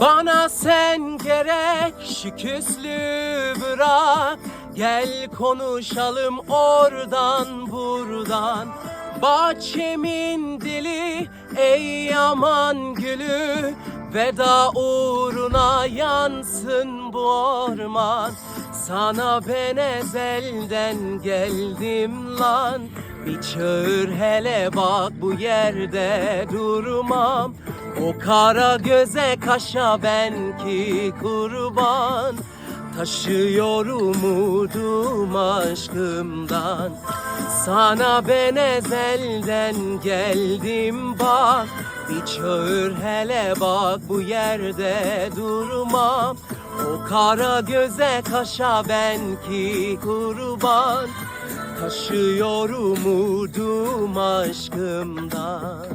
Bana sen gerek şu küslüğü bırak Gel konuşalım oradan buradan. Bahçemin dili ey yaman gülü. Veda uğruna yansın bu orman. Sana ben ezelden geldim lan Bir çağır hele bak bu yerde durmam. O kara göze kaşa ben ki kurban. Taşıyorum umudum aşkımdan. Sana ben ezelden geldim bak. Bir çağır hele bak bu yerde durmam Kara göze kaşa ben ki kurban Taşıyorum umudum aşkımdan